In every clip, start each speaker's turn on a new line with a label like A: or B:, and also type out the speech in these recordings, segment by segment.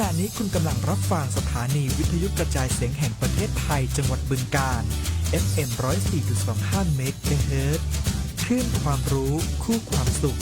A: ณะนี้คุณกำลังรับฟังสถานีวิทยุกระจายเสียงแห่งประเทศไทยจังหวัดบึงกาฬ FM 104.25เมกะเฮิรตซ์คลื่นความรู้คู่ความสุข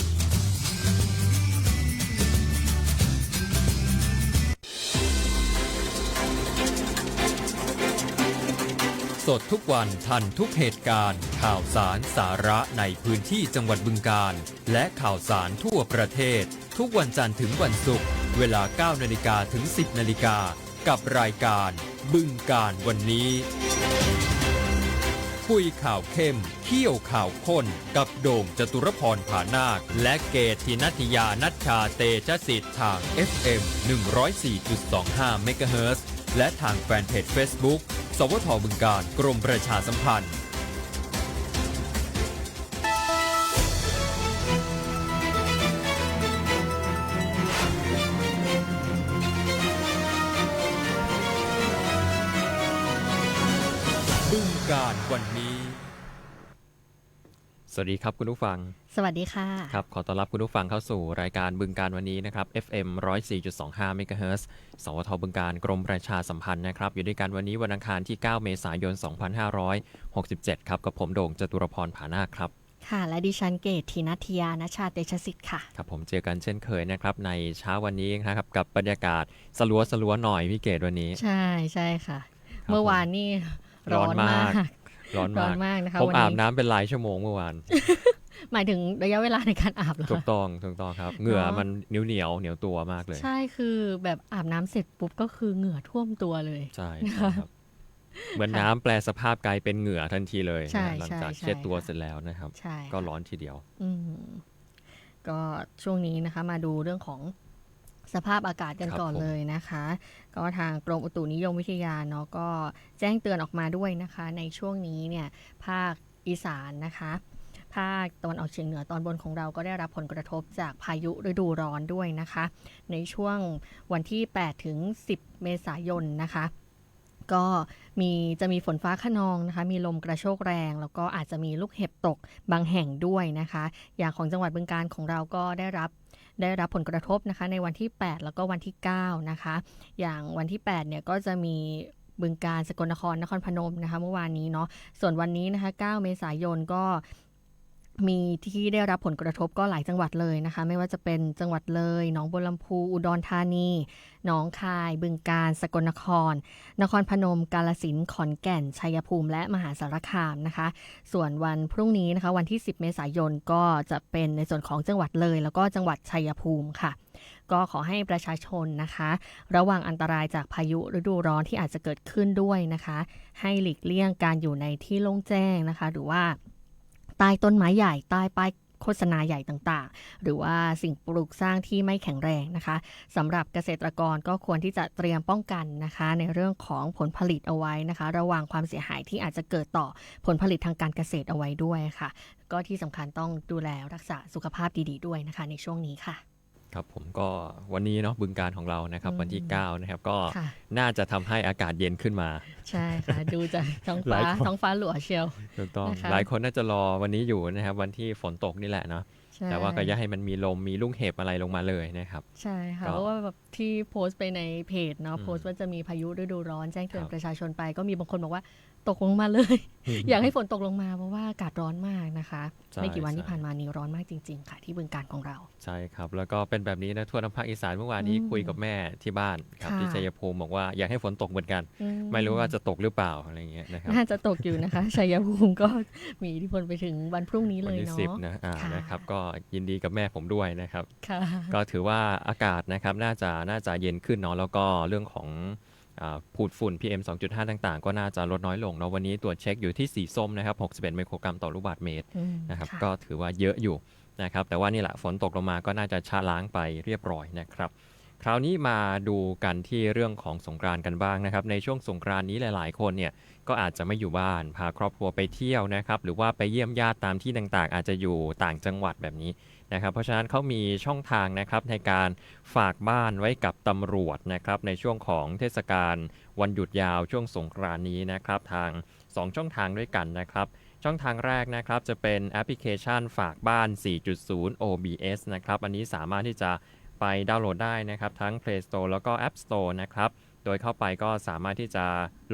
B: สดทุกวันทันทุกเหตุการณ์ ข่าวสารสาระในพื้นที่จังหวัดบึงกาฬ และข่าวสารทั่วประเทศ ทุกวันจันทร์ถึงวันศุกร์ เวลา 9 นาฬิกาถึง 10 นาฬิกา กับรายการบึงกาฬวันนี้ คุยข่าวเข้มเขี้ยวข่าวข้น กับโด่งจตุรพรผานาค และเกตินัทยานัชชาเตชะสิทธิ์ทาง FM 104.25 เมกะเฮิรตซ์และทางแฟนเพจ Facebook สวทบึงการกรมประชาสัมพันธ์ วันนี้ สวัสดีครับคุณผู้ฟัง
C: สวัสดีค่ะ
B: ครับขอต้อนรับคุณผู้ฟังเข้าสู่รายการบึงการวันนี้นะครับ FM 104.25 MHz สวทบึงการกรมประชาสัมพันธ์นะครับ อยู่ด้วยกันวันนี้วันอังคารที่ 9 เมษายน 2567 ครับกับผมโด่งจตุรพรผานาคครับ
C: ค่ะ และดิฉันเกตทีนัทยานะชาเตชะสิทธิ์ค่ะ
B: ครับผมเจอกันเช่นเคยนะครับ ในเช้าวันนี้นะครับกับบรรยากาศสลัวสลัวๆหน่อยพี่เกดวันนี้
C: ใช่ใช่ค่ะ
B: ครับ
C: เมื่อวานนี่
B: ร้
C: ร้
B: อ
C: อนน
B: มามา
C: กก
B: ร้อน
C: ร้อ
B: มานก
C: มากนะคะ
B: ผม
C: วัน
B: อาบ
C: นี้
B: น้ำเป็นหลายชั่วโมงเมื่อวาน
C: หมายถึงระยะเวลาในการอาบเหรอ
B: ถูก
C: คะ
B: ต้องถูกต้องครับ เหงื่อ
C: เนอะ
B: มันเหนียวเหนียวเหนียวตัวมากเลย
C: ใช่คือแบบอาบน้ำเสร็จปุ๊บก็คือเหงื่อท่วมตัวเลย
B: ใช่ใช่ครับ เหมือนน้ำแปลสภาพกลายเป็นเหงื่อทันทีเลย
C: ใช่
B: นะหลังจาก
C: ใช่
B: เช็ดตัว
C: ค่ะ
B: เสร็จแล้วนะครับ
C: ใช่
B: ก็ร้อนทีเดียว
C: อืมก็ช่วงนี้นะคะมาดูเรื่องของสภาพอากาศกัน
B: ครับ
C: ก่อน
B: ผม
C: เลยนะคะ ก็ทางกรมอุตุนิยมวิทยาเนาะก็แจ้งเตือนออกมาด้วยนะคะ ในช่วงนี้เนี่ยภาคอีสานนะคะภาคตะวันออกเฉียงเหนือตอนบนของเราก็ได้รับผลกระทบจากพายุฤดูร้อนด้วยนะคะ ในช่วงวันที่ 8 ถึง 10 เมษายนนะคะ ก็มีจะมีฝนฟ้าขนองนะคะ มีลมกระโชกแรง แล้วก็อาจจะมีลูกเห็บตกบางแห่งด้วยนะคะ อย่างของจังหวัดบึงการของเราก็ได้รับ ได้รับผลกระทบนะคะในวันที่ 8 แล้วก็วันที่ 9 นะคะ อย่างวันที่ 8 เนี่ยก็จะมีบึงการสกลนครนครพนมนะคะเมื่อวานนี้เนาะส่วนวันนี้นะคะ 9 เมษายนก็ มีที่ได้รับผลกระทบก็หลายจังหวัดเลยนะคะ ไม่ว่าจะเป็นจังหวัดเลยหนองบัวลำพู อุดรธานีหนองคาย บึงการสกลนคร นครพนม กาลสินขอนแก่น ชัยภูมิ และมหาสารคามนะคะ ส่วนวันพรุ่งนี้นะคะ วันที่ 10 เมษายนก็จะเป็นในส่วนของจังหวัดเลย แล้วก็จังหวัดชัยภูมิค่ะ ก็ขอให้ประชาชนนะคะ ระวังอันตรายจากพายุฤดูร้อนที่อาจจะเกิดขึ้นด้วยนะคะ ให้หลีกเลี่ยงการอยู่ในที่โล่งแจ้งนะคะ หรือว่า ใต้ต้นไม้ใหญ่ใต้ป้ายโฆษณาใหญ่ต่างๆ หรือว่าสิ่งปลูกสร้างที่ไม่แข็งแรงนะคะสำหรับเกษตรกรก็ควรที่จะเตรียมป้องกันนะคะ ในเรื่องของผลผลิตเอาไว้นะคะ ระวังความเสียหายที่อาจจะเกิดต่อผลผลิตทางการเกษตรเอาไว้ด้วยค่ะ ก็ที่สำคัญต้องดูแลรักษาสุขภาพดีๆด้วยนะคะ ในช่วงนี้ค่ะ
B: ครับผมก็วันนี้เนาะบึงการของเรานะครับ
C: อืม
B: วันที่ 9 นะครับ ก็
C: ค่ะ
B: น่าจะทำให้อากาศเย็นขึ้นมา
C: ใช่ค่ะ ดูจากท้อง
B: ห
C: ฟ้า
B: ลายคน
C: ท้องฟ้าหลัวเชียว
B: ถูกต้อง
C: นะคะ
B: หลายคนน่าจะรอวันนี้อยู่นะครับ วันที่ฝนตกนี่แหละเนาะ
C: ใช่
B: แต่ว่าก็อย่าให้มันมีลมมีลูกเห็บอะไรลงมาเลยนะครับ
C: ใช่ค่ะ
B: ก็
C: เพราะว่าแบบที่โพสต์ไปในเพจเนาะ
B: อืม
C: โพสต์ว่าจะมีพายุฤดูร้อนแจ้งเตือน
B: ครับ
C: ประชาชนไปก็มีบางคนบอกว่า ตกลงมาเลย อยากให้ฝนตกลงมาเพราะว่าอากาศร้อนมากนะคะ
B: ใช่
C: ไม่กี่วันที่
B: ใช่
C: ผ่านมานี้ร้อนมากจริง ๆ ค่ะที่บึงการของเรา
B: ใช่ครับ แล้วก็เป็นแบบนี้นะทั่วทั้งภาคอีสานเมื่อวานนี้
C: อืม
B: คุยกับแม่ที่บ้านครับ
C: ค่ะ
B: ที่ชัยภูมิบอกว่าอยากให้ฝนตกเหมือนกัน
C: อื
B: ไม่รู้ว่าจะตกหรือเปล่าอะไรอย่างเงี้ยนะครับ
C: น่าจะตกอยู่นะคะชัยภูมิก็มีอิทธิพลไปถึงวันพรุ่งนี้
B: วั
C: เลย
B: ที่
C: เนาะ
B: สิบนะอ่า
C: ค่ะ
B: นะครับก็ยินดีกับแม่ผมด้วยนะครับ
C: ค่ะ
B: ก็ถือว่าอากาศนะครับน่าจะน่าจะเย็นขึ้นเนาะแล้วก็เรื่องของ อาพูดฝุ่น PM 2.5 ต่างๆ ก็น่าจะลดน้อยลงเนาะวันนี้ตรวจเช็คอยู่ที่สีส้มนะครับ61 ไมโครกรัมต่อลูกบาศก์เมตร
C: อืม
B: นะครับ
C: ค่ะ
B: ก็ถือว่าเยอะอยู่นะครับแต่ว่านี่แหละฝนตกลงมาก็น่าจะชะล้างไปเรียบร้อยนะครับคราวนี้มาดูกันที่เรื่องของสงกรานต์กันบ้างนะครับ ในช่วงสงกรานต์นี้หลาย ๆ คนเนี่ยก็อาจจะไม่อยู่บ้านพาครอบครัวไปเที่ยวนะครับ หรือว่าไปเยี่ยมญาติตามที่ต่างๆ อาจจะอยู่ต่างจังหวัดแบบนี้ นะครับเพราะฉะนั้นเขามีช่องทางนะครับในการฝากบ้านไว้กับตำรวจนะครับในช่วงของเทศกาลวันหยุดยาวช่วงสงกรานนี้นะครับทาง 2 ช่องทางด้วยกันนะครับช่องทางแรกนะครับจะเป็นแอปพลิเคชันฝากบ้าน 4.0 OBS นะครับอันนี้สามารถที่จะไปดาวน์โหลดได้นะครับทั้ง Play Store แล้วก็ App Store นะครับ โดยเข้าไปก็สามารถที่จะ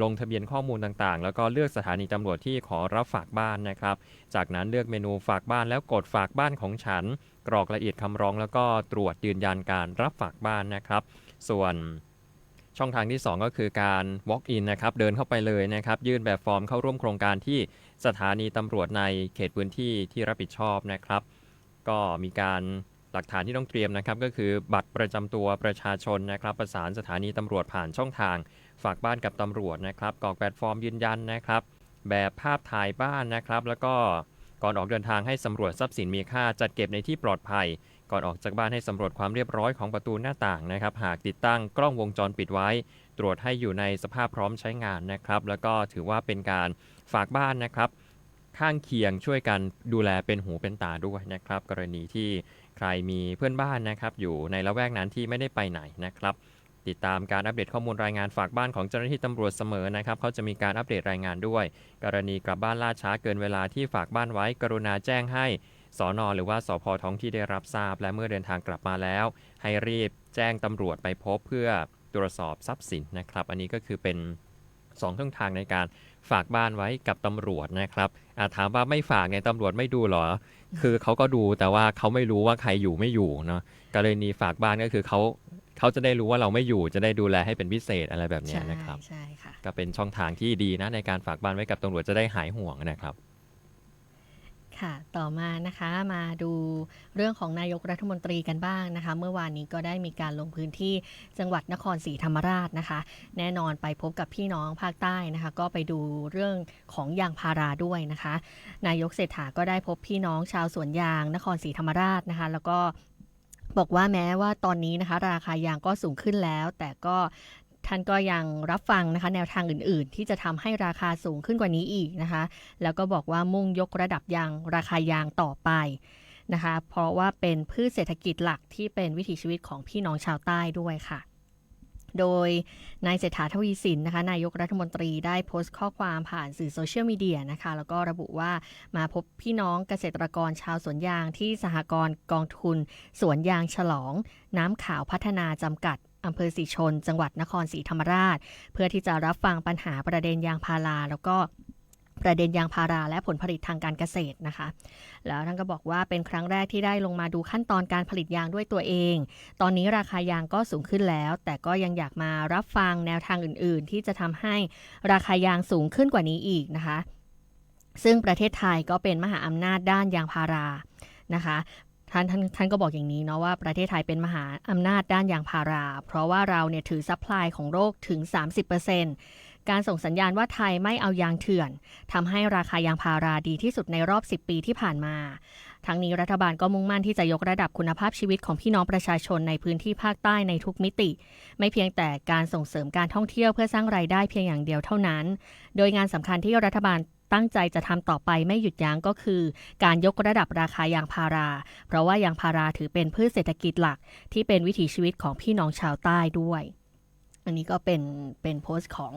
B: ลงทะเบียนข้อมูลต่างๆ แล้วก็เลือกสถานีตำรวจที่ขอรับฝากบ้านนะครับ จากนั้นเลือกเมนูฝากบ้านแล้วกดฝากบ้านของฉัน กรอกละเอียดคำร้องแล้วก็ตรวจยืนยันการรับฝากบ้านนะครับ ส่วนช่องทางที่ 2 ก็คือการ walk in นะครับ เดินเข้าไปเลยนะครับ ยื่นแบบฟอร์มเข้าร่วมโครงการที่สถานีตำรวจในเขตพื้นที่ที่รับผิดชอบนะครับ ก็มีการ หลักฐานที่ต้องเตรียมนะครับก็คือบัตรประจำตัวประชาชนนะครับประสานสถานีตำรวจผ่านช่องทาง ฝากบ้านกับตำรวจนะครับกรอกแบบฟอร์มยืนยันนะครับ แบบภาพถ่ายบ้านนะครับ แล้วก็ก่อนออกเดินทางให้สำรวจทรัพย์สินมีค่าจัดเก็บในที่ปลอดภัย ก่อนออกจากบ้านให้สำรวจความเรียบร้อยของประตูหน้าต่างนะครับ หากติดตั้งกล้องวงจรปิดไว้ ตรวจให้อยู่ในสภาพพร้อมใช้งานนะครับ แล้วก็ถือว่าเป็นการฝากบ้านนะครับ ข้างเคียงช่วยกันดูแลเป็นหูเป็นตาด้วยนะครับ กรณีที่ รมีเพื่อนบ้านนะครับ อยู่ในละแวกนั้นที่ไม่ได้ไปไหนนะครับ ติดตามการอัปเดตข้อมูลรายงานฝากบ้านของเจ้าหน้าที่ตำรวจเสมอนะครับเขาจะมีการอัปเดตรายงานด้วย กรณีกลับบ้านล่าช้าเกินเวลาที่ฝากบ้านไว้ กรุณาแจ้งให้สอนอหรือว่าสพท้องที่ได้รับทราบ และเมื่อเดินทางกลับมาแล้ว ให้รีบแจ้งตำรวจไปพบเพื่อตรวจสอบทรัพย์สินนะครับ อันนี้ก็คือเป็น 2 ช่องทางในการ ฝากบ้านไว้กับตำรวจนะครับอาถามว่าไม่ฝากเนี่ยตำรวจไม่ดูเหรอ คือเขาก็ดูแต่ว่าเขาไม่รู้ว่าใครอยู่ไม่อยู่เนาะกรณีฝากบ้านก็คือเขาเขาจะได้รู้ว่าเราไม่อยู่จะได้ดูแลให้เป็นพิเศษอะไรแบบเนี้ย
C: ใช่
B: นะครับ
C: ใช่ค่ะ
B: ก็เป็นช่องทางที่ดีนะในการฝากบ้านไว้กับตำรวจจะได้หายห่วงนะครับ
C: ค่ะ ต่อมานะคะมาดูเรื่องของนายกรัฐมนตรีกันบ้างนะคะ เมื่อวานนี้ก็ได้มีการลงพื้นที่จังหวัดนครศรีธรรมราชนะคะ แน่นอนไปพบกับพี่น้องภาคใต้นะคะ ก็ไปดูเรื่องของยางพาราด้วยนะคะ นายกเศรษฐาก็ได้พบพี่น้องชาวสวนยางนครศรีธรรมราชนะคะ แล้วก็บอกว่าแม้ว่าตอนนี้นะคะ ราคายางก็สูงขึ้นแล้ว แต่ก็ ท่านก็ยังรับฟังนะคะ แนวทางอื่น ๆ ที่จะทำให้ราคาสูงขึ้นกว่านี้อีกนะคะ แล้วก็บอกว่ามุ่งยกระดับยางราคายางต่อไปนะคะ เพราะว่าเป็นพืชเศรษฐกิจหลักที่เป็นวิถีชีวิตของพี่น้องชาวใต้ด้วยค่ะโดยนายเศรษฐาทวีสินนะคะนายกรัฐมนตรีได้โพสต์ข้อความผ่านสื่อโซเชียลมีเดียนะคะ แล้วก็ระบุว่ามาพบพี่น้องเกษตรกรชาวสวนยางที่สหกรณ์กองทุน สวนยางฉลอง น้ำขาวพัฒนาจำกัด อำเภอสีชน จังหวัดนครศรีธรรมราช เพื่อที่จะรับฟังปัญหาประเด็นยางพาราแล้วก็ประเด็นยางพาราและผลผลิตทางการเกษตรนะคะ แล้วท่านก็บอกว่าเป็นครั้งแรกที่ได้ลงมาดูขั้นตอนการผลิตยางด้วยตัวเอง ตอนนี้ราคายางก็สูงขึ้นแล้ว แต่ก็ยังอยากมารับฟังแนวทางอื่น ๆ ที่จะทำให้ราคายางสูงขึ้นกว่านี้อีกนะคะ ซึ่งประเทศไทยก็เป็นมหาอำนาจด้านยางพารานะคะ ท่านท่านท่านก็บอกอย่างนี้เนาะว่าประเทศไทยเป็นมหาอำนาจด้านยางพารา เพราะว่าเราเนี่ยถือซัพพลายของโลกถึง 30%การส่งสัญญาณว่าไทยไม่เอายางเถื่อนทำให้ราคายางพาราดีที่สุดในรอบ 10 ปีที่ผ่านมาทั้งนี้รัฐบาลก็มุ่งมั่นที่จะยกระดับคุณภาพชีวิตของพี่น้องประชาชนในพื้นที่ภาคใต้ในทุกมิติ ไม่เพียงแต่การส่งเสริมการท่องเที่ยวเพื่อสร้างรายได้เพียงอย่างเดียวเท่านั้น โดยงานสำคัญที่รัฐบาล ตั้งใจจะทำต่อไปไม่หยุดยั้งก็คือ การยกระดับราคายางพารา เพราะว่ายางพาราถือเป็นพืชเศรษฐกิจหลัก ที่เป็นวิถีชีวิตของพี่น้องชาวใต้ด้วย อันนี้ก็เป็นเป็นโพสต์ของ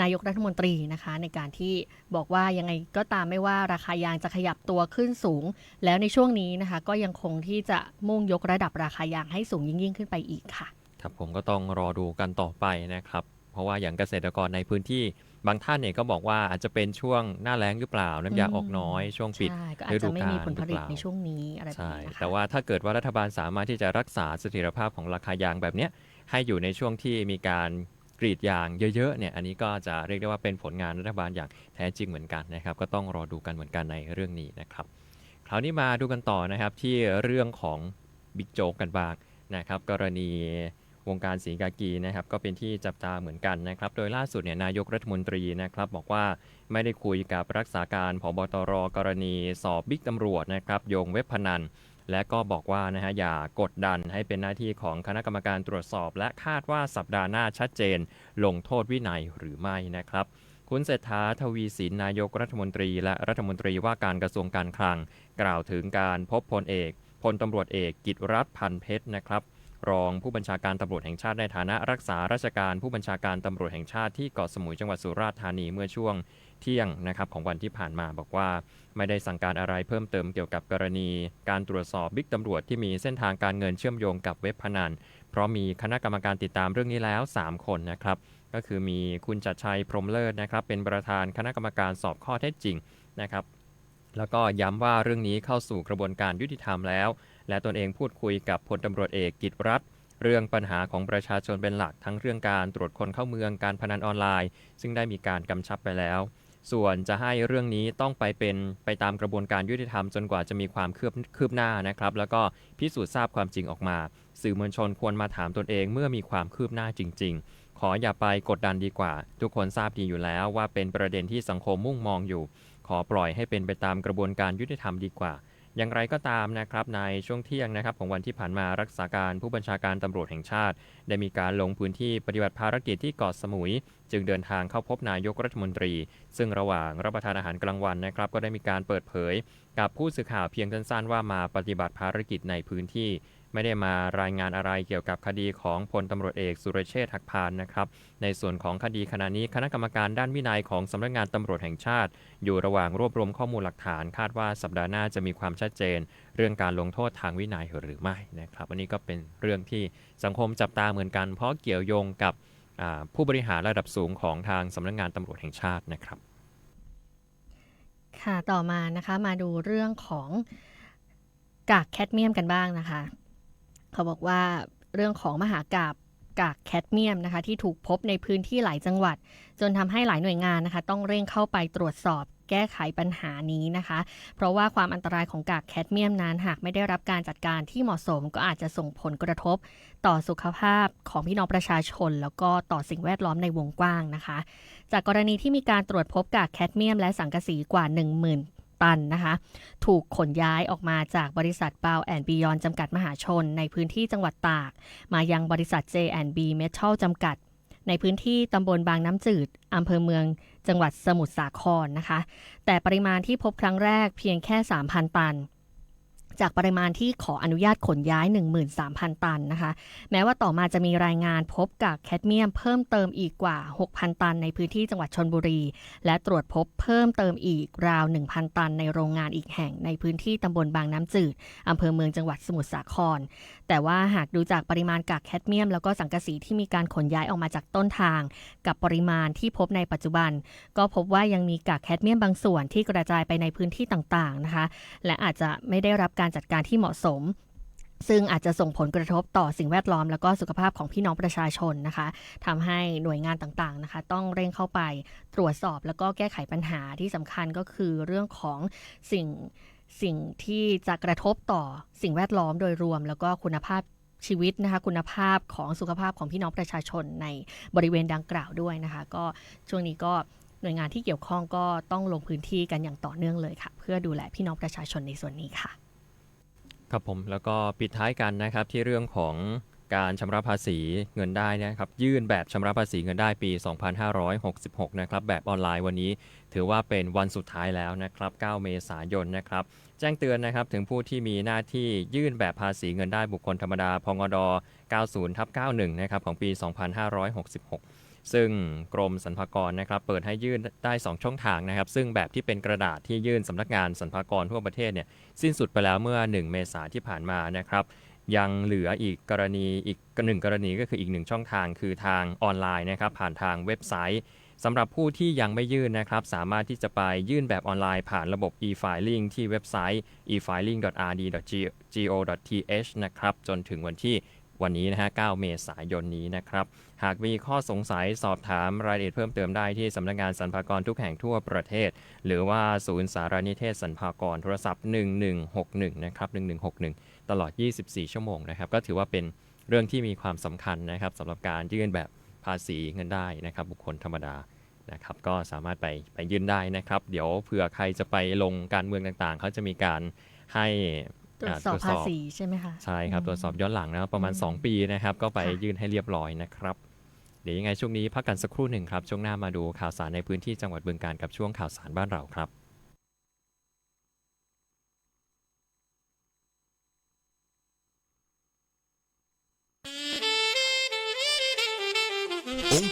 C: นายกรัฐมนตรีนะคะ ในการที่บอกว่ายังไงก็ตามไม่ว่าราคายางจะขยับตัวขึ้นสูง แล้วในช่วงนี้นะคะ ก็ยังคงที่จะมุ่งยกระดับราคายางให้สูงยิ่งยิ่งขึ้นไปอีกค่ะ
B: ครับผมก็ต้องรอดูกันต่อไปนะครับ เพราะว่าอย่างเกษตรกรในพื้นที่ บางท่านเนี่ยก็บอกว่าอาจจะเป็นช่วงหน้าแล้งหรือเปล่า น้ำยางออกน้อย ช่วงปิด
C: ใช่ก็อาจจะไม่มีผลผลิตในช่วงนี้อะไรแบบ
B: ใช่
C: นี้นะคะ
B: แต่ว่าถ้าเกิดว่ารัฐบาลสามารถที่จะรักษาเสถียรภาพของราคายางแบบเนี้ยให้อยู่ในช่วงที่มีการกรีดยางเยอะๆเนี่ยอันนี้ก็จะเรียกได้ว่าเป็นผลงานรัฐบาลอย่างแท้จริงเหมือนกันนะครับ ก็ต้องรอดูกันเหมือนกันในเรื่องนี้นะครับ คราวนี้มาดูกันต่อนะครับที่เรื่องของบิ๊กโจ๊กกันบ้างนะครับ กรณี วงการสีกากีนะครับก็เป็นที่จับตาเหมือนกันนะครับ โดยล่าสุดเนี่ยนายกรัฐมนตรีนะครับบอกว่าไม่ได้คุยกับรักษาการผบตรกรณีสอบบิ๊กตำรวจนะครับโยงเว็บพนัน และก็บอกว่านะฮะอย่ากดดันให้เป็นหน้าที่ของคณะกรรมการตรวจสอบ และคาดว่าสัปดาห์หน้าชัดเจน ลงโทษวินัยหรือไม่นะครับคุณเศรษฐาทวีสินนายกรัฐมนตรี และรัฐมนตรีว่าการกระทรวงการคลัง กล่าวถึงการพบพลเอกพลตำรวจเอกกิตรัฐพันเพชรนะครับ รองผู้บัญชาการตำรวจแห่งชาติในฐานะรักษาราชการผู้บัญชาการตำรวจแห่งชาติที่เกาะสมุยจังหวัดสุราษฎร์ธานีเมื่อช่วงเที่ยงนะครับของวันที่ผ่านมาบอกว่า ไม่ได้สั่งการอะไรเพิ่มเติมเกี่ยวกับกรณี การตรวจสอบบิ๊กตำรวจที่มีเส้นทางการเงินเชื่อมโยงกับเว็บพนัน เพราะมีคณะกรรมการติดตามเรื่องนี้แล้ว 3 คนนะครับ ก็คือมีคุณจัดชัยพรมเลิศนะครับ เป็นประธานคณะกรรมการสอบข้อเท็จจริงนะครับ แล้วก็ย้ำว่าเรื่องนี้เข้าสู่กระบวนการยุติธรรมแล้ว และตนเองพูดคุยกับพลตำรวจเอกกิตรัตเรื่องปัญหาของประชาชนเป็นหลักทั้งเรื่องการตรวจคนเข้าเมืองการพนันออนไลน์ ซึ่งได้มีการกำชับไปแล้ว ส่วนจะให้เรื่องนี้ต้องไปเป็นไปตามกระบวนการยุติธรรมจนกว่าจะมีความคืบคืบหน้านะครับ แล้วก็พิสูจน์ทราบความจริงออกมา สื่อมวลชนควรมาถามตนเองเมื่อมีความคืบหน้าจริง ๆ ขออย่าไปกดดันดีกว่า ทุกคนทราบดีอยู่แล้วว่าเป็นประเด็นที่สังคมมุ่งมองอยู่ ขอปล่อยให้เป็นไปตามกระบวนการยุติธรรมดีกว่า อย่างไรก็ตามนะครับในช่วงเที่ยงนะครับของวันที่ผ่านมารักษาการผู้บัญชาการตำรวจแห่งชาติ ได้มีการลงพื้นที่ปฏิบัติภารกิจที่เกาะสมุย จึงเดินทางเข้าพบนายกรัฐมนตรี ซึ่งระหว่างรับประทานอาหารกลางวันนะครับ ก็ได้มีการเปิดเผย กับผู้สื่อข่าวเพียงสั้นๆว่ามาปฏิบัติภารกิจในพื้นที่ ไม่ได้มารายงานอะไรเกี่ยวกับคดีของพลตำรวจเอกสุรเชษฐ์หักพานนะครับ ในส่วนของคดีขณะนี้คณะกรรมการด้านวินัยของสำนักงานตำรวจแห่งชาติ อยู่ระหว่างรวบรวมข้อมูลหลักฐาน คาดว่าสัปดาห์หน้าจะมีความชัดเจน เรื่องการลงโทษทางวินัยหรือไม่นะครับอันนี้ก็เป็นเรื่องที่สังคมจับตาเหมือนกัน เพราะเกี่ยวโยงกับผู้บริหารระดับสูงของทางสำนักงานตำรวจแห่งชาตินะครับ
C: ค่ะ ต่อมานะคะ มาดูเรื่องของกากแคดเมียมกันบ้างนะคะ เขาบอกว่าเรื่องของมหากาบกากแคดเมียมนะคะที่ถูกพบในพื้นที่หลายจังหวัด จนทำให้หลายหน่วยงานนะคะ ต้องเร่งเข้าไปตรวจสอบแก้ไขปัญหานี้นะคะ เพราะว่าความอันตรายของกากแคดเมียมนั้นหากไม่ได้รับการจัดการที่เหมาะสมก็อาจจะส่งผลกระทบต่อสุขภาพของพี่น้องประชาชน แล้วก็ต่อสิ่งแวดล้อมในวงกว้างนะคะ จากกรณีที่มีการตรวจพบกากแคดเมียมและสังกะสีกว่า 10,000 ตันนะคะ ถูกขนย้ายออกมาจากบริษัทเปาแอนบียอนจำกัดมหาชน ในพื้นที่จังหวัดตาก มายังบริษัท J&B Metal จำกัด ในพื้นที่ตำบลบางน้ำจืดอำเภอเมืองจังหวัดสมุทรสาครนะคะ แต่ปริมาณที่พบครั้งแรกเพียงแค่ 3,000 ตัน จากปริมาณที่ขออนุญาตขนย้าย 13,000 ตันนะคะ แม้ว่าต่อมาจะมีรายงานพบกับแคดเมียมเพิ่มเติมอีกกว่า 6,000 ตันในพื้นที่จังหวัดชนบุรี และตรวจพบเพิ่มเติมอีกราว 1,000 ตันในโรงงานอีกแห่งในพื้นที่ตำบลบางน้ำจืดอำเภอเมืองจังหวัดสมุทรสาคร แต่ว่าหากดูจากปริมาณกากแคดเมียม แล้วก็สังกะสีที่มีการขนย้ายออกมาจากต้นทาง กับปริมาณที่พบในปัจจุบัน ก็พบว่ายังมีกากแคดเมียมบางส่วนที่กระจายไปในพื้นที่ต่างๆนะคะ และอาจจะไม่ได้รับการจัดการที่เหมาะสมซึ่งอาจจะส่งผลกระทบต่อสิ่งแวดล้อม แล้วก็สุขภาพของพี่น้องประชาชนนะคะทำให้หน่วยงานต่างๆนะคะ ต้องเร่งเข้าไปตรวจสอบแล้วก็แก้ไขปัญหาที่สำคัญก็คือเรื่องของสิ่ง สิ่งที่จะกระทบต่อสิ่งแวดล้อมโดยรวม แล้วก็คุณภาพชีวิตนะคะคุณภาพของสุขภาพของพี่น้องประชาชนในบริเวณดังกล่าวด้วยนะคะ ก็ช่วงนี้ก็หน่วยงานที่เกี่ยวข้องก็ต้องลงพื้นที่กันอย่างต่อเนื่องเลยค่ะ เพื่อดูแลพี่น้องประชาชนในส่วนนี้ค่ะ
B: ครับผมแล้วก็ปิดท้ายกันนะครับที่เรื่องของการชำระภาษีเงินได้นะครับยื่นแบบชำระภาษีเงินได้ปี 2566 นะครับแบบออนไลน์วันนี้ ถือว่าเป็นวันสุดท้ายแล้วนะครับ 9 เมษายนนะครับ แจ้งเตือนนะครับถึงผู้ที่มีหน้าที่ยื่นแบบภาษีเงินได้บุคคลธรรมดาพงด 90ทับ91 นะครับของปี 2566 ซึ่งกรมสรรพากรนะครับเปิดให้ยื่นได้ 2 ช่องทางนะครับ ซึ่งแบบที่เป็นกระดาษที่ยื่นสำนักงานสรรพากรทั่วประเทศเนี่ยสิ้นสุดไปแล้วเมื่อ 1 เมษาที่ผ่านมานะครับยังเหลืออีกกรณีอีกหนึ่งกรณีก็คืออีกหนึ่งช่องทางคือทางออนไลน์นะครับผ่านทางเว็บไซต์ สำหรับผู้ที่ยังไม่ยื่นนะครับ สามารถที่จะไปยื่นแบบออนไลน์ผ่านระบบ e-filing ที่เว็บไซต์ e-filing.rd.go.th นะครับ จนถึงวันที่วันนี้นะฮะ 9 เมษายนนี้นะครับ หากมีข้อสงสัยสอบถามรายละเอียดเพิ่มเติมได้ที่สำนักงานสรรพากรทุกแห่งทั่วประเทศ หรือว่าศูนย์สารนิเทศสรรพากรโทรศัพท์ 1161 นะครับ 1161 ตลอด 24 ชั่วโมงนะครับ ก็ถือว่าเป็นเรื่องที่มีความสำคัญนะครับสำหรับการยื่นแบบ ภาษีเงินได้นะครับ บุคคลธรรมดานะครับ ก็สามารถไปไปยื่นได้นะครับ เดี๋ยวเผื่อใครจะไปลงการเมืองต่างๆ เขาจะมีการให้
C: ตรวจสอบ
B: อ่
C: ภาษีใช่ไหมคะ
B: ใช่ครับ
C: อืม
B: ตรวจสอบย้อนหลังนะครับประมาณ
C: อืม
B: 2ปีนะครับ ก็ไป
C: ค่ะ
B: ยื่นให้เรียบร้อยนะครับ เดี๋ยวยังไงช่วงนี้พักกันสักครู่หนึ่งครับ ช่วงหน้ามาดูข่าวสารในพื้นที่จังหวัดบึงการกับช่วงข่าวสารบ้านเราครับ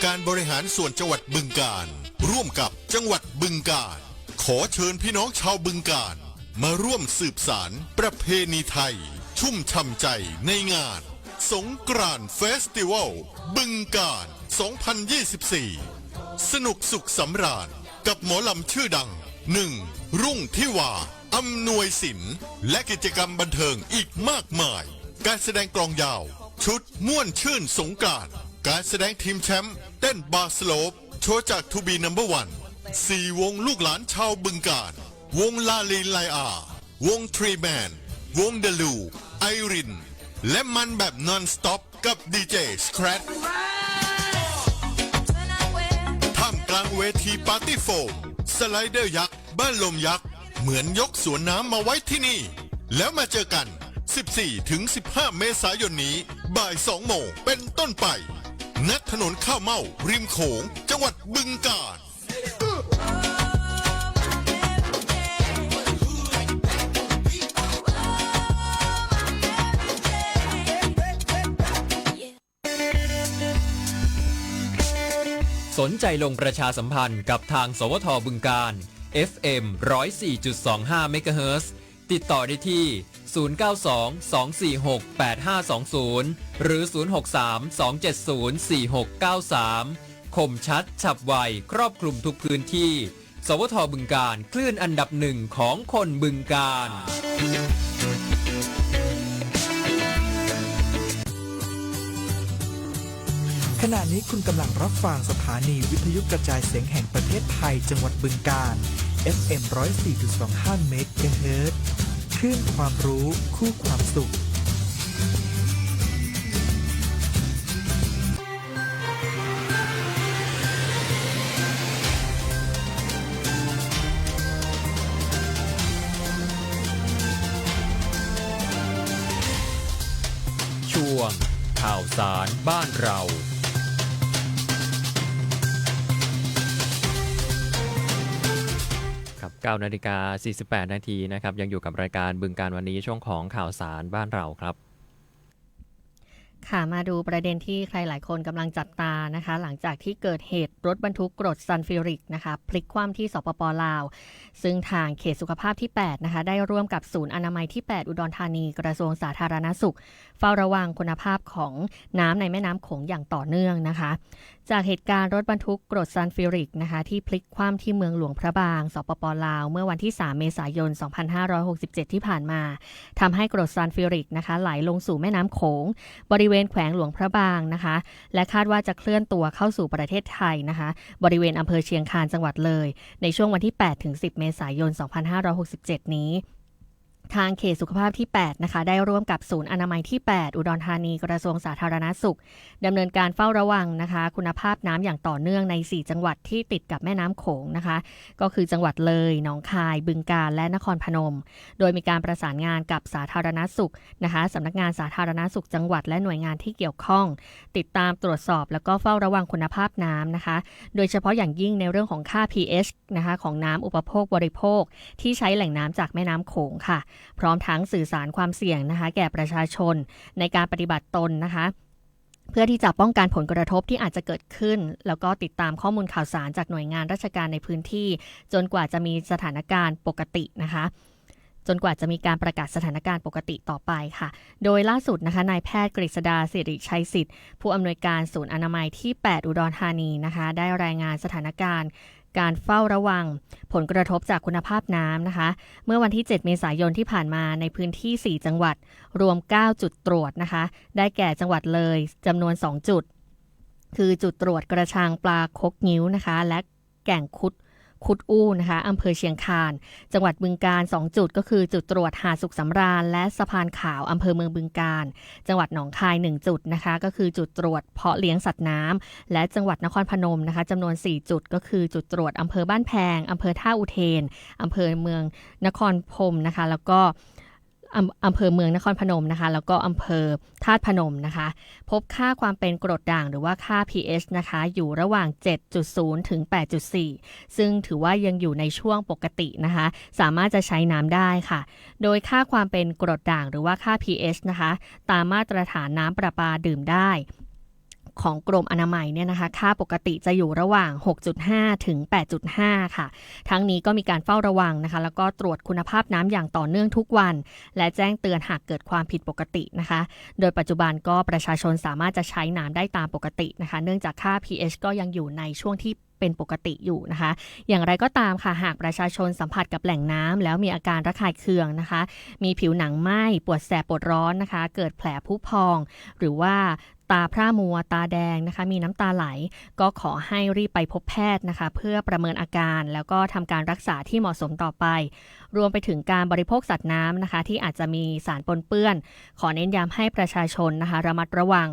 D: การบริหารส่วนจังหวัดบึงกาฬร่วมกับจังหวัดบึงกาฬขอเชิญพี่น้องชาวบึงกาฬมาร่วมสืบสารประเพณีไทย ชุ่มช่ำใจในงาน สงกรานต์เฟสติวัลบึงกาฬ2024 สนุกสุขสำราญกับหมอลำชื่อดัง 1. รุ่งทิวาอำนวยสินและกิจกรรมบันเทิงอีกมากมาย การแสดงกลองยาว ชุดม่วนชื่นสงกรานต์ การแสดงทีมแชมป์เต้นบาสโลปโชว์จากทูบีนัมเบอร์วันสี่วงลูกหลานชาวบึงการวงลาลีไลอา วงทรีแมน วงเดลูไอริน และมันแบบนอนสต็อปกับดีเจสครตท่ามกลางเวทีปาร์ตี้โฟมสไลเดอร์ยักษ์ บ้านลมยักษ์ เหมือนยกสวนน้ำมาไว้ที่นี่ แล้วมาเจอกัน 14ถึง15 เมษายนนี้ บ่าย 2 โมงเป็นต้นไป ณถนนข้าวเม่าริมโขง จังหวัดบึงกาฬ
B: สนใจลงประชาสัมพันธ์กับทางสวทบึงการ FM 104.25 MHz ติดต่อได้ที่ 092-246-8520 หรือ 063-270-4693 คมชัด ฉับไว ครอบคลุมทุกพื้นที่ สวทบึงการคลื่นอันดับหนึ่งของคนบึงการ
A: ขณะนี้คุณกำลังรับฟังสถานีวิทยุกระจายเสียงแห่งประเทศไทยจังหวัดบึงกาฬ FM 104.25 เมกะเฮิรตซ์ คลื่นความรู้คู่ความสุข
B: ช่วง ข่าวสารบ้านเรา 9นาฬิกา48 นาทีนะครับ ยังอยู่กับรายการบึงการวันนี้ช่วงของข่าวสารบ้านเราครับ
C: ค่ะมาดูประเด็นที่ใครหลายคนกำลังจับตานะคะ หลังจากที่เกิดเหตุรถบรรทุกกรดซันฟิริกนะคะ พลิกคว่ำที่สปปลาว ซึ่งทางเขตสุขภาพที่ 8 นะคะ ได้ร่วมกับศูนย์อนามัยที่ 8 อุดรธานีกระทรวงสาธารณสุข เฝ้าระวังคุณภาพของน้ำในแม่น้ำโขงอย่างต่อเนื่องนะคะ จากเหตุการณ์รถบรรทุกกรดซันฟิริกนะคะที่พลิกคว่ำที่เมืองหลวงพระบาง สปปลาว เมื่อวันที่ 3 เมษายน 2567 ที่ผ่านมาทำให้กรดซันฟิริกนะคะไหลลงสู่แม่น้ำโขง บริเวณแขวงหลวงพระบางนะคะ และคาดว่าจะเคลื่อนตัวเข้าสู่ประเทศไทยนะคะ บริเวณอำเภอเชียงคานจังหวัดเลย ในช่วงวันที่ 8 ถึง 10 เมษายน 2567 นี้ ทางเขตสุขภาพที่ 8 นะคะ ได้ร่วมกับศูนย์อนามัยที่ 8 อุดรธานีกระทรวงสาธารณสุขดำเนินการเฝ้าระวังนะคะ คุณภาพน้ำอย่างต่อเนื่องใน 4 จังหวัดที่ติดกับแม่น้ำโขงนะคะ ก็คือจังหวัดเลยหนองคาย บึงกาฬและนครพนม โดยมีการประสานงานกับสาธารณสุขนะคะสำนักงานสาธารณสุขจังหวัดและหน่วยงานที่เกี่ยวข้อง ติดตามตรวจสอบแล้วก็เฝ้าระวังคุณภาพน้ำนะคะ โดยเฉพาะอย่างยิ่งในเรื่องของค่า pH นะคะของน้ำอุปโภคบริโภค ที่ใช้แหล่งน้ำจากแม่น้ำโขงค่ะพร้อมทั้งสื่อสารความเสี่ยงนะคะ แก่ประชาชนในการปฏิบัติตนนะคะ เพื่อที่จะป้องกันผลกระทบที่อาจจะเกิดขึ้น แล้วก็ติดตามข้อมูลข่าวสารจากหน่วยงานราชการในพื้นที่ จนกว่าจะมีสถานการณ์ปกตินะคะจนกว่าจะมีการประกาศสถานการณ์ปกติต่อไปค่ะ โดยล่าสุดนะคะนายแพทย์กฤษดาสิริชัยสิทธิ์ ผู้อำนวยการศูนย์อนามัยที่ 8 อุดรธานีนะคะ ได้รายงานสถานการณ์ การเฝ้าระวัง ผลกระทบจากคุณภาพน้ำนะคะ เมื่อวันที่ 7 เมษายนที่ผ่านมาในพื้นที่ 4 จังหวัด รวม 9 จุดตรวจนะคะ ได้แก่จังหวัดเลยจำนวน 2 จุด คือจุดตรวจกระชังปลาคกนิ้วนะคะ และแก่งคุด คุดอู้นะคะอำเภอเชียงคาน จังหวัดบึงการ 2 จุดก็คือจุดตรวจหาสุขสำราญ และสะพานขาวอำเภอเมืองบึงการ จังหวัดหนองคาย 1 จุดนะคะก็คือจุดตรวจเพาะเลี้ยงสัตว์น้ำและจังหวัดนครพนมนะคะจำนวน 4 จุดก็คือจุดตรวจอำเภอบ้านแพงอำเภอท่าอุเทนอำเภอเมืองนครพนมนะคะแล้วก็ อำเภอเมืองนครพนมนะคะ แล้วก็อำเภอธาตุพนมนะคะ พบค่าความเป็นกรดด่างหรือว่าค่า pH นะคะ อยู่ระหว่าง 7.0 ถึง 8.4 ซึ่งถือว่ายังอยู่ในช่วงปกตินะคะ สามารถจะใช้น้ำได้ค่ะ โดยค่าความเป็นกรดด่างหรือว่าค่า pH นะคะ ตามมาตรฐานน้ำประปาดื่มได้ ของกรมอนามัยเนี่ยนะคะ ค่าปกติจะอยู่ระหว่าง 6.5 ถึง 8.5 ค่ะ ทั้งนี้ก็มีการเฝ้าระวังนะคะ แล้วก็ตรวจคุณภาพน้ำอย่างต่อเนื่องทุกวัน และแจ้งเตือนหากเกิดความผิดปกตินะคะ โดยปัจจุบันก็ประชาชนสามารถจะใช้น้ำได้ตามปกตินะคะ เนื่องจากค่า pH ก็ยังอยู่ในช่วงที่เป็นปกติอยู่นะคะ อย่างไรก็ตามค่ะ หากประชาชนสัมผัสกับแหล่งน้ำแล้วมีอาการระคายเคืองนะคะ มีผิวหนังไหม้ ปวดแสบปวดร้อนนะคะ เกิดแผลผุพอง หรือว่า ตาพร่ามัวตาแดงนะคะ มีน้ำตาไหล ก็ขอให้รีบไปพบแพทย์นะคะ เพื่อประเมินอาการแล้วก็ทำการรักษาที่เหมาะสมต่อไป รวมไปถึงการบริโภคสัตว์น้ำนะคะ ที่อาจจะมีสารปนเปื้อน ขอเน้นย้ำให้ประชาชนนะคะ ระมัดระวัง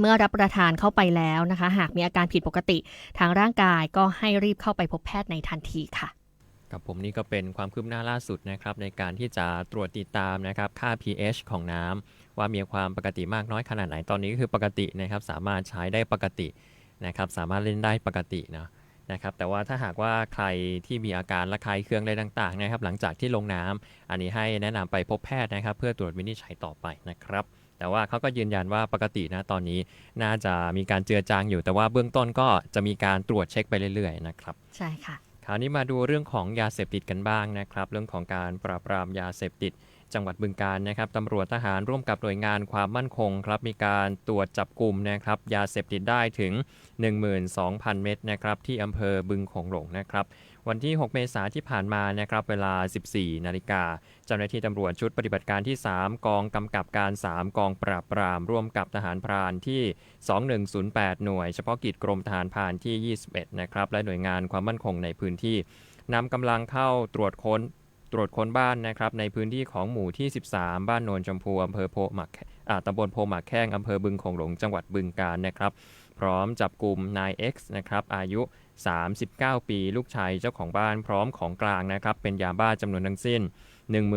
C: เมื่อรับประทานเข้าไปแล้วนะคะ หากมีอาการผิดปกติ ทางร่างกายก็ให้รีบเข้าไปพบแพทย์ในทันทีค่ะ
B: กับผมนี่ก็เป็นความคืบหน้าล่าสุดนะครับในการที่จะตรวจติดตามนะครับค่า pH ของน้ำว่ามีความปกติมากน้อยขนาดไหนตอนนี้ก็คือปกตินะครับสามารถใช้ได้ปกตินะครับสามารถเล่นได้ปกตินะนะครับแต่ว่าถ้าหากว่าใครที่มีอาการระคายเคืองอะไรต่างๆนะครับหลังจากที่ลงน้ำอันนี้ให้แนะนำไปพบแพทย์นะครับเพื่อตรวจวินิจฉัยต่อไปนะครับแต่ว่าเขาก็ยืนยันว่าปกตินะตอนนี้น่าจะมีการเจือจางอยู่ แต่ว่าเบื้องต้นก็จะมีการตรวจเช็คไปเรื่อยๆนะครับ
C: ใช่ค่ะ
B: คราวนี้มาดูเรื่องของยาเสพติดกันบ้างนะครับ เรื่องของการปราบปรามยาเสพติด จังหวัดบึงการนะครับตำรวจทหารร่วมกับหน่วยงานความมั่นคงครับ มีการตรวจจับกลุ่มนะครับ ยาเสพติดได้ถึง 12,000 เม็ดนะครับ ที่อำเภอบึงโขงหลงนะครับ วันที่ 6 เมษายนที่ผ่านมานะครับเวลา 14 นาฬิกาเจ้าหน้าที่ตำรวจชุดปฏิบัติการที่ 3 กองกำกับการ 3 กองปราบปราม ร่วมกับทหารพรานที่ 2108 หน่วย เฉพาะกิจกรมทหารพรานที่ 21 นะครับและหน่วยงานความมั่นคงในพื้นที่นำกำลังเข้าตรวจค้นตรวจค้นบ้านนะครับในพื้นที่ของหมู่ที่ 13 บ้านโนนชมพูอำเภอโพหมักอ่าตำบลโพหมักแข้งอำเภอบึงโขงหลงจังหวัดบึงกาฬนะครับ พร้อมจับกลุ่มนาย X นะครับอายุ 39 ปี ลูกชายเจ้าของบ้านพร้อมของกลางนะครับ เป็นยาบ้าจำนวนทั้งสิ้น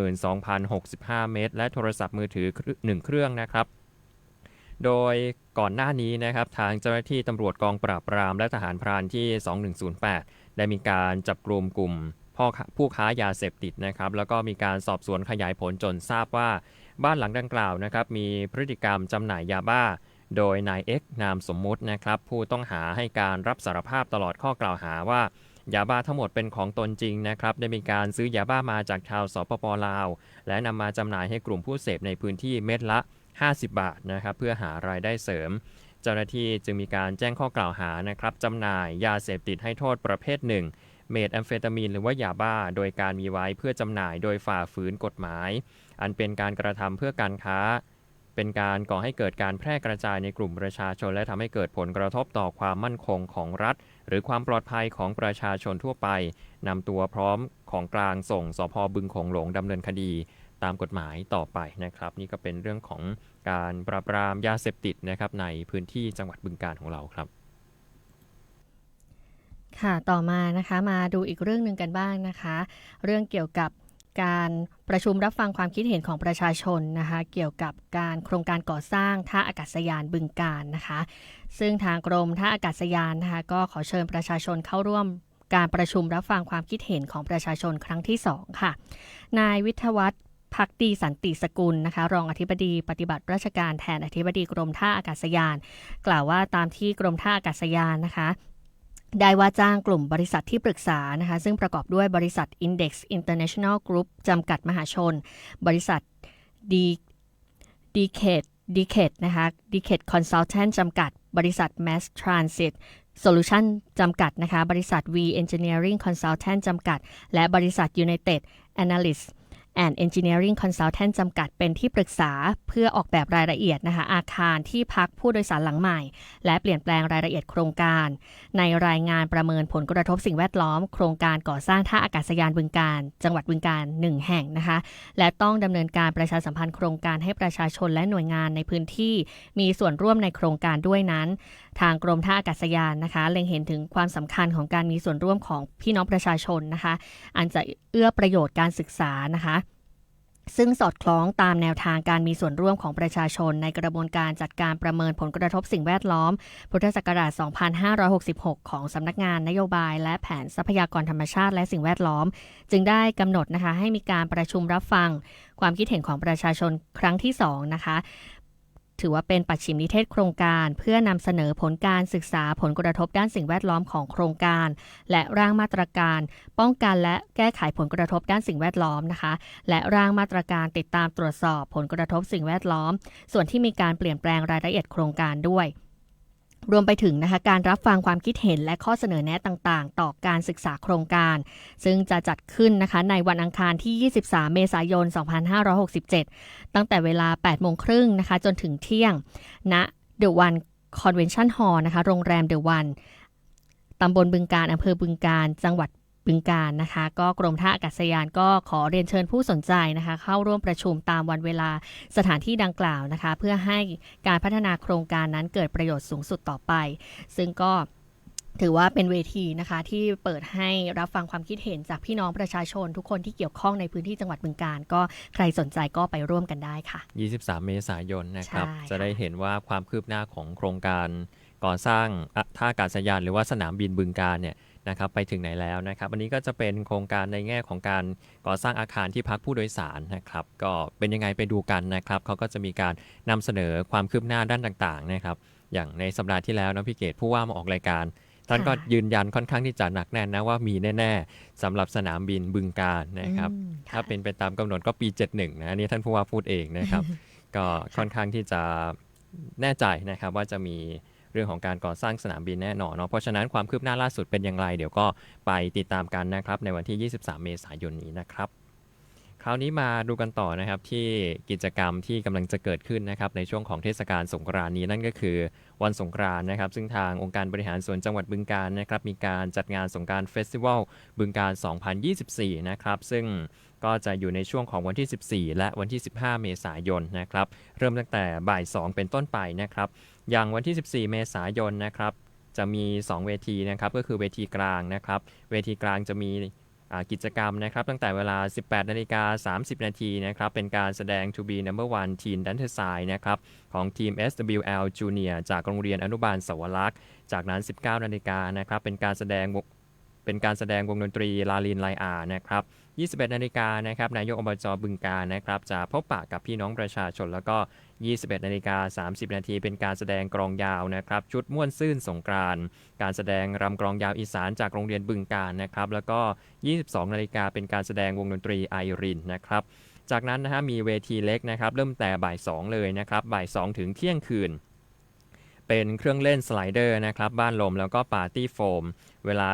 B: 12,065 เม็ดและโทรศัพท์มือถือ 1 เครื่องนะครับ โดยก่อนหน้านี้นะครับ ทางเจ้าหน้าที่ตำรวจกองปราบปรามและทหารพรานที่ 2108 ได้มีการจับกลุ่มกลุ่มพ่อผู้ค้ายาเสพติดนะครับ แล้วก็มีการสอบสวนขยายผลจนทราบว่า บ้านหลังดังกล่าวนะครับ มีพฤติกรรมจำหน่ายยาบ้า โดยนายเอ็กนามสมมุตินะครับ ผู้ต้องหาให้การรับสารภาพตลอดข้อกล่าวหาว่ายาบ้าทั้งหมดเป็นของตนจริงนะครับ ได้มีการซื้อยาบ้ามาจากชาวสปปลาว และนำมาจำหน่ายให้กลุ่มผู้เสพในพื้นที่เม็ดละ 50 บาทนะครับ เพื่อหารายได้เสริม เจ้าหน้าที่จึงมีการแจ้งข้อกล่าวหานะครับจำหน่ายยาเสพติดให้โทษประเภทหนึ่ง เมทแอมเฟตามีนหรือว่ายาบ้า โดยการมีไว้เพื่อจำหน่ายโดยฝ่าฝืนกฎหมาย อันเป็นการกระทำเพื่อการค้า เป็นการก่อให้เกิดการแพร่กระจายในกลุ่มประชาชน และทำให้เกิดผลกระทบต่อความมั่นคงของรัฐ หรือความปลอดภัยของประชาชนทั่วไปนำตัวพร้อมของกลางส่งสพบึงโขงหลงดำเนินคดีตามกฎหมายต่อไปนะครับ นี่ก็เป็นเรื่องของการปราบปรามยาเสพติดนะครับในพื้นที่จังหวัดบึงการของเราครับ
C: ค่ะต่อมานะคะมาดูอีกเรื่องหนึ่งกันบ้างนะคะ เรื่องเกี่ยวกับ การประชุมรับฟังความคิดเห็นของประชาชนนะคะเกี่ยวกับการโครงการก่อสร้างท่าอากาศยานบึงการนะคะ ซึ่งทางกรมท่าอากาศยานนะคะก็ขอเชิญประชาชนเข้าร่วมการประชุมรับฟังความคิดเห็นของประชาชนครั้งที่ 2 ค่ะ นายวิทวัฒน์พักดีสันติสกุลนะคะรองอธิบดีปฏิบัติราชการแทนอธิบดีกรมท่าอากาศยาน กล่าวว่าตามที่กรมท่าอากาศยานนะคะ ได้ว่าจ้างกลุ่มบริษัทที่ปรึกษานะคะซึ่งประกอบด้วยบริษัท Index International Group จำกัดมหาชน บริษัทดีดีเคดดีเคดนะคะดีเคดคอนซัลแทนจำกัด บริษัท Mass Transit Solution จำกัดนะคะบริษัท V Engineering Consultant จำกัด และบริษัท United Analyst and Engineering Consultant จำกัดเป็นที่ปรึกษาเพื่อออกแบบรายละเอียดนะคะอาคารที่พักผู้โดยสารหลังใหม่ และเปลี่ยนแปลงรายละเอียดโครงการ ในรายงานประเมินผลกระทบสิ่งแวดล้อม โครงการก่อสร้างท่าอากาศยานบึงการ จังหวัดบึงการหนึ่งแห่งนะคะและต้องดำเนินการประชาสัมพันธ์โครงการให้ประชาชนและหน่วยงานในพื้นที่ มีส่วนร่วมในโครงการด้วยนั้น ทางกรมท่าอากาศยานนะคะ เล็งเห็นถึงความสำคัญของการมีส่วนร่วมของพี่น้องประชาชนนะคะ อันจะเอื้อประโยชน์การศึกษานะคะซึ่งสอดคล้องตามแนวทางการมีส่วนร่วมของประชาชน ในกระบวนการจัดการประเมินผลกระทบสิ่งแวดล้อม พุทธศักราช 2566 ของสำนักงานนโยบาย และแผนทรัพยากรธรรมชาติและสิ่งแวดล้อม จึงได้กำหนดนะคะให้มีการประชุมรับฟัง ความคิดเห็นของประชาชนครั้งที่ 2 นะคะ ถือว่าเป็นปัจฉิมนิเทศโครงการ เพื่อนำเสนอผลการศึกษาผลกระทบด้านสิ่งแวดล้อมของโครงการ และร่างมาตรการ ป้องกันและแก้ไขผลกระทบด้านสิ่งแวดล้อมนะคะ และร่างมาตรการติดตามตรวจสอบผลกระทบสิ่งแวดล้อม ส่วนที่มีการเปลี่ยนแปลงรายละเอียดโครงการด้วย รวมไปถึงนะคะการรับฟังความคิดเห็นและข้อเสนอแนะต่างๆ ต่อการศึกษาโครงการ ซึ่งจะจัดขึ้นนะคะในวันอังคารที่ 23 เมษายน 2567 ตั้งแต่เวลา 8 โมงครึ่งนะคะจนถึงเที่ยงณเดอะวันคอนเวนชั่นฮอล์นะคะโรงแรมเดอะวันตำบลบึงการอำเภอบึงการ จังหวัด บึงการนะคะ ก็กรมท่าอากาศยานก็ขอเรียนเชิญผู้สนใจนะคะ เข้าร่วมประชุมตามวันเวลาสถานที่ดังกล่าวนะคะ เพื่อให้การพัฒนาโครงการนั้นเกิดประโยชน์สูงสุดต่อไป ซึ่งก็ถือว่าเป็นเวทีนะคะที่เปิดให้รับฟังความคิดเห็นจากพี่น้องประชาชน ทุกคนที่เกี่ยวข้องในพื้นที่จังหวัดบึงการ ก็ใครสนใจก็ไปร่วมกันได้ค่ะ
B: 23 เมษายนนะครับ
C: ใช่ค่ะ
B: จะได้เห็นว่าความคืบหน้าของโครงการก่อสร้างอะท่าอากาศยานหรือว่าสนามบินบึงการเนี่ย นะครับไปถึงไหนแล้วนะครับอันนี้ก็จะเป็นโครงการในแง่ของการก่อสร้างอาคารที่พักผู้โดยสารนะครับ ก็เป็นยังไงไปดูกันนะครับเขาก็จะมีการนำเสนอความคืบหน้าด้านต่างๆนะครับ อย่างในสัปดาห์ที่แล้วนะพี่เกดผู้ว่ามาออกรายการท่านก็
C: ค่ะ
B: ยืนยันค่อนข้างที่จะหนักแน่นนะว่ามีแน่ๆสำหรับสนามบินบึงการนะครับ
C: อืม
B: ถ้า
C: ค่ะ
B: เป็นไปตามกำหนดก็ปี 71 นะอันนี้ท่านผู้ว่าพูดเองนะครับ ก็ค่อนข้างที่จะแน่ใจนะครับว่าจะมี เรื่องของการก่อสร้างสนามบินแน่นอนเนาะเพราะฉะนั้นความคืบหน้าล่าสุดเป็นอย่างไร เดี๋ยวก็ไปติดตามกันนะครับในวันที่ 23 เมษายนนี้นะครับคราวนี้มาดูกันต่อนะครับที่กิจกรรมที่กำลังจะเกิดขึ้นนะครับในช่วงของเทศกาลสงกรานนี้นั่นก็คือวันสงกรานนะครับ ซึ่งทางองค์การบริหารส่วนจังหวัดบึงการนะครับมีการจัดงานสงกรารเฟสติวัลบึงการ 2024 นะครับซึ่ง ก็จะอยู่ในช่วงของวันที่ 14 และวันที่ 15 เมษายนนะครับ เริ่มตั้งแต่บ่าย 2 เป็นต้นไปนะครับ อย่างวันที่ 14 เมษายนนะครับ จะมี 2 เวทีนะครับ ก็คือเวทีกลางนะครับ เวทีกลางจะมีกิจกรรมนะครับ ตั้งแต่เวลา 18 นาฬิกา 30 นาทีนะครับ เป็นการแสดง To be number one teen dancer side นะครับ ของทีม SWL Junior จากโรงเรียนอนุบาลสวรักษ์ จากนั้น 19 นาฬิกานะครับ เป็นการแสดงวงเป็นการแสดงวงดนตรีลาลินไลอานะครับ 21 นาฬิกานะครับนายกอบจบึงการนะครับจะพบปะกับพี่น้องประชาชนแล้วก็ 21 นาฬิกา 30 นาทีเป็นการแสดงกรองยาวนะครับชุดม่วนซื่นสงกรานการแสดงรำกรองยาวอีสานจากโรงเรียนบึงการนะครับแล้วก็ 22 นาฬิกาเป็นการแสดงวงดนตรีไอรินนะครับจากนั้นนะฮะมีเวทีเล็กนะครับเริ่มแต่บ่าย 2 เลยนะครับบ่าย 2 ถึงเที่ยงคืนเป็นเครื่องเล่นสไลเดอร์นะครับบ้านลมแล้วก็ปาร์ตี้โฟม เวลา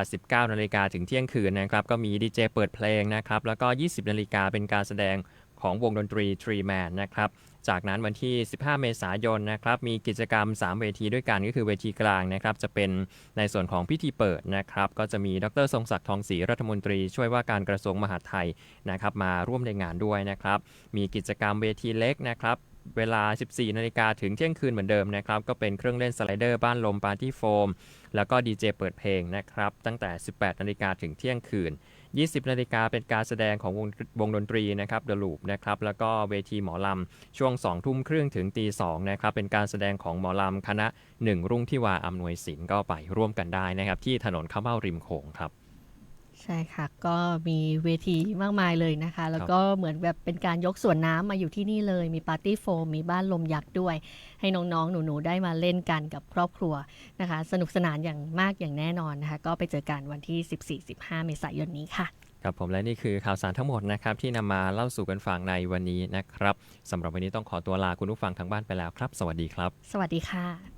B: 19นาฬิกาถึงเที่ยงคืนนะครับ ก็มีดีเจเปิดเพลงนะครับ แล้วก็ 20นาฬิกาเป็นการแสดงของวงดนตรี Tree Man นะครับ จากนั้นวันที่ 15 เมษายนนะครับ มีกิจกรรม 3 เวทีด้วยกันก็คือเวทีกลางนะครับ จะเป็นในส่วนของพิธีเปิดนะครับ ก็จะมีดรทรงศักดิ์ทองศรีรัฐมนตรีช่วยว่าการกระทรวงมหาดไทยนะครับ มาร่วมในงานด้วยนะครับ มีกิจกรรมเวทีเล็กนะครับ เวลา 14 นาฬิกาถึงเที่ยงคืนเหมือนเดิมนะครับ ก็เป็นเครื่องเล่นสไลเดอร์บ้านลมปาร์ตี้โฟม แล้วก็ดีเจเปิดเพลงนะครับ ตั้งแต่ 18 นาฬิกาถึงเที่ยงคืน 20 นาฬิกาเป็นการแสดงของวงวงดนตรีนะครับ The Loop นะครับ แล้วก็เวทีหมอลำ ช่วง 2 ทุ่มครึ่งถึงตี2นะครับ เป็นการแสดงของหมอลำคณะ 1 รุ่งที่วาอำนวยศิลป์ก็ไปร่วมกันได้นะครับ ที่ถนนข้าวเม่าริมโขงครับ
C: ใช่ค่ะ ก็มีเวทีมากมายเลยนะคะ แล้วก็เหมือนแบบเป็นการยกสวนน้ำมาอยู่ที่นี่เลย มีปาร์ตี้โฟมมีบ้านลมยักษ์ด้วย ให้น้องๆ หนูๆ ได้มาเล่นกันกับครอบครัวนะคะ สนุกสนานอย่างมากอย่างแน่นอนนะคะ ก็ไปเจอกันวันที่ 14-15 เมษายนนี้ค่ะ
B: ครับผมและนี่คือข่าวสารทั้งหมดนะครับที่นำมาเล่าสู่กันฟังในวันนี้นะครับสำหรับวันนี้ต้องขอตัวลาคุณผู้ฟังทางบ้านไปแล้วครับ สวัสดีครับ
C: สวัสดีค่ะ